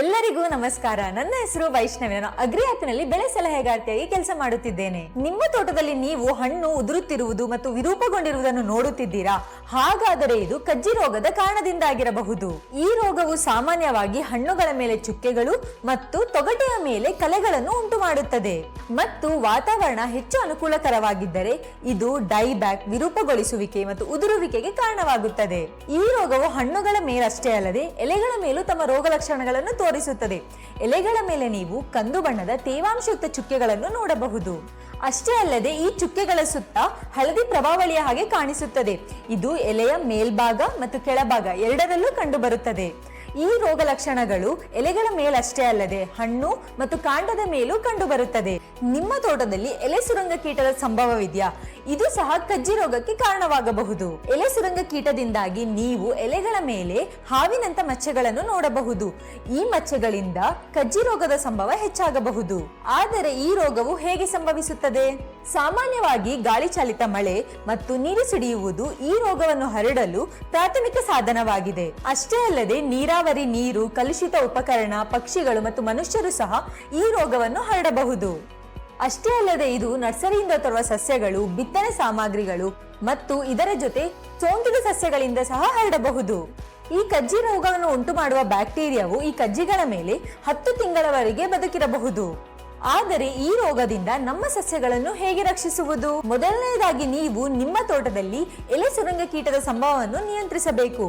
ಎಲ್ಲರಿಗೂ ನಮಸ್ಕಾರ. ನನ್ನ ಹೆಸರು ವೈಷ್ಣವಿ. ನಾನು ಅಗ್ರಿ ಆ್ಯಪ್ನಲ್ಲಿ ಬೆಳೆ ಸಲಹೆಗಾರ್ತಿಯಾಗಿ ಕೆಲಸ ಮಾಡುತ್ತಿದ್ದೇನೆ. ನಿಮ್ಮ ತೋಟದಲ್ಲಿ ನೀವು ಹಣ್ಣು ಉದುರುತ್ತಿರುವುದು ಮತ್ತು ವಿರೂಪಗೊಂಡಿರುವುದನ್ನು ನೋಡುತ್ತಿದ್ದೀರಾ? ಹಾಗಾದರೆ ಇದು ಕಜ್ಜಿ ರೋಗದ ಕಾರಣದಿಂದಾಗಿರಬಹುದು. ಈ ರೋಗವು ಸಾಮಾನ್ಯವಾಗಿ ಹಣ್ಣುಗಳ ಮೇಲೆ ಚುಕ್ಕೆಗಳು ಮತ್ತು ತೊಗಟೆಯ ಮೇಲೆ ಕಲೆಗಳನ್ನು ಉಂಟು ಮಾಡುತ್ತದೆ ಮತ್ತು ವಾತಾವರಣ ಹೆಚ್ಚು ಅನುಕೂಲಕರವಾಗಿದ್ದರೆ ಇದು ಡೈಬ್ಯಾಕ್ ವಿರೂಪಗೊಳಿಸುವಿಕೆ ಮತ್ತು ಉದುರುವಿಕೆಗೆ ಕಾರಣವಾಗುತ್ತದೆ. ಈ ರೋಗವು ಹಣ್ಣುಗಳ ಮೇಲಷ್ಟೇ ಅಲ್ಲದೆ ಎಲೆಗಳ ಮೇಲೂ ತಮ್ಮ ರೋಗ ಲಕ್ಷಣಗಳನ್ನು ತೋರಿಸುತ್ತದೆ. ಎಲೆಗಳ ಮೇಲೆ ನೀವು ಕಂದು ಬಣ್ಣದ ತೇವಾಂಶಯುಕ್ತ ಚುಕ್ಕೆಗಳನ್ನು ನೋಡಬಹುದು. ಅಷ್ಟೇ ಅಲ್ಲದೆ ಈ ಚುಕ್ಕೆಗಳ ಸುತ್ತ ಹಳದಿ ಪ್ರಭಾವಳಿಯ ಹಾಗೆ ಕಾಣಿಸುತ್ತದೆ. ಇದು ಎಲೆಯ ಮೇಲ್ಭಾಗ ಮತ್ತು ಕೆಳಭಾಗ ಎರಡರಲ್ಲೂ ಕಂಡುಬರುತ್ತದೆ. ಈ ರೋಗ ಲಕ್ಷಣಗಳು ಎಲೆಗಳ ಮೇಲಷ್ಟೇ ಅಲ್ಲದೆ ಹಣ್ಣು ಮತ್ತು ಕಾಂಡದ ಮೇಲೂ ಕಂಡುಬರುತ್ತದೆ. ನಿಮ್ಮ ತೋಟದಲ್ಲಿ ಎಲೆ ಸುರಂಗ ಕೀಟದ ಸಂಭವವಿದೆಯಾ? ಇದು ಸಹ ಕಜ್ಜಿ ರೋಗಕ್ಕೆ ಕಾರಣವಾಗಬಹುದು. ಎಲೆ ಸುರಂಗ ಕೀಟದಿಂದಾಗಿ ನೀವು ಎಲೆಗಳ ಮೇಲೆ ಹಾವಿನಂತ ಮಚ್ಚೆಗಳನ್ನು ನೋಡಬಹುದು. ಈ ಮಚ್ಚೆಗಳಿಂದ ಕಜ್ಜಿ ರೋಗದ ಸಂಭವ ಹೆಚ್ಚಾಗಬಹುದು. ಆದರೆ ಈ ರೋಗವು ಹೇಗೆ ಸಂಭವಿಸುತ್ತದೆ? ಸಾಮಾನ್ಯವಾಗಿ ಗಾಳಿ ಚಾಲಿತ ಮಳೆ ಮತ್ತು ನೀರು ಸಿಡಿಯುವುದು ಈ ರೋಗವನ್ನು ಹರಡಲು ಪ್ರಾಥಮಿಕ ಸಾಧನವಾಗಿದೆ. ಅಷ್ಟೇ ಅಲ್ಲದೆ ನೀರಾವರಿ, ನೀರು, ಕಲುಷಿತ ಉಪಕರಣ, ಪಕ್ಷಿಗಳು ಮತ್ತು ಮನುಷ್ಯರು ಸಹ ಈ ರೋಗವನ್ನು ಹರಡಬಹುದು. ಅಷ್ಟೇ ಅಲ್ಲದೆ ಇದು ನರ್ಸರಿಯಿಂದ ತರುವ ಸಸ್ಯಗಳು, ಬಿತ್ತನೆ ಸಾಮಗ್ರಿಗಳು ಮತ್ತು ಇದರ ಜೊತೆ ಸೋಂಕಿತ ಸಸ್ಯಗಳಿಂದ ಸಹ ಹರಡಬಹುದು. ಈ ಕಜ್ಜಿ ರೋಗವನ್ನು ಉಂಟು ಮಾಡುವ ಬ್ಯಾಕ್ಟೀರಿಯಾವು ಈ ಕಜ್ಜಿಗಳ ಮೇಲೆ ಹತ್ತು ತಿಂಗಳವರೆಗೆ ಬದುಕಿರಬಹುದು. ಆದರೆ ಈ ರೋಗದಿಂದ ನಮ್ಮ ಸಸ್ಯಗಳನ್ನು ಹೇಗೆ ರಕ್ಷಿಸುವುದು? ಮೊದಲನೆಯದಾಗಿ ನೀವು ನಿಮ್ಮ ತೋಟದಲ್ಲಿ ಎಲೆ ಸುರಂಗ ಕೀಟದ ಸಂಭವವನ್ನು ನಿಯಂತ್ರಿಸಬೇಕು.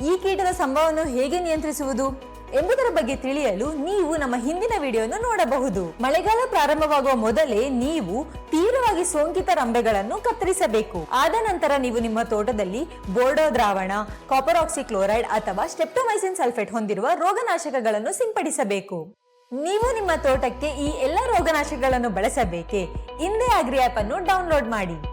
ಈ ಕೀಟದ ಸಂಭವವನ್ನು ಹೇಗೆ ನಿಯಂತ್ರಿಸುವುದು ಎಂಬುದರ ಬಗ್ಗೆ ತಿಳಿಯಲು ನೀವು ನಮ್ಮ ಹಿಂದಿನ ವಿಡಿಯೋವನ್ನು ನೋಡಬಹುದು. ಮಳೆಗಾಲ ಪ್ರಾರಂಭವಾಗುವ ಮೊದಲೇ ನೀವು ತೀವ್ರವಾಗಿ ಸೋಂಕಿತ ರಂಬೆಗಳನ್ನು ಕತ್ತರಿಸಬೇಕು. ಆದ ನಂತರ ನೀವು ನಿಮ್ಮ ತೋಟದಲ್ಲಿ ಬೋರ್ಡೋ ದ್ರಾವಣ ಕಾಪರ್ ಆಕ್ಸಿಕ್ಲೋರೈಡ್ ಅಥವಾ ಸ್ಟೆಪ್ಟೊಮೈಸಿನ್ ಸಲ್ಫೇಟ್ ಹೊಂದಿರುವ ರೋಗನಾಶಕಗಳನ್ನು ಸಿಂಪಡಿಸಬೇಕು. ನೀವು ನಿಮ್ಮ ತೋಟಕ್ಕೆ ಈ ಎಲ್ಲ ರೋಗನಾಶಕಗಳನ್ನು ಬಳಸಬೇಕೆ? ಇಂದೇ ಅಗ್ರಿ ಆಪ್ ಅನ್ನು ಡೌನ್ಲೋಡ್ ಮಾಡಿ.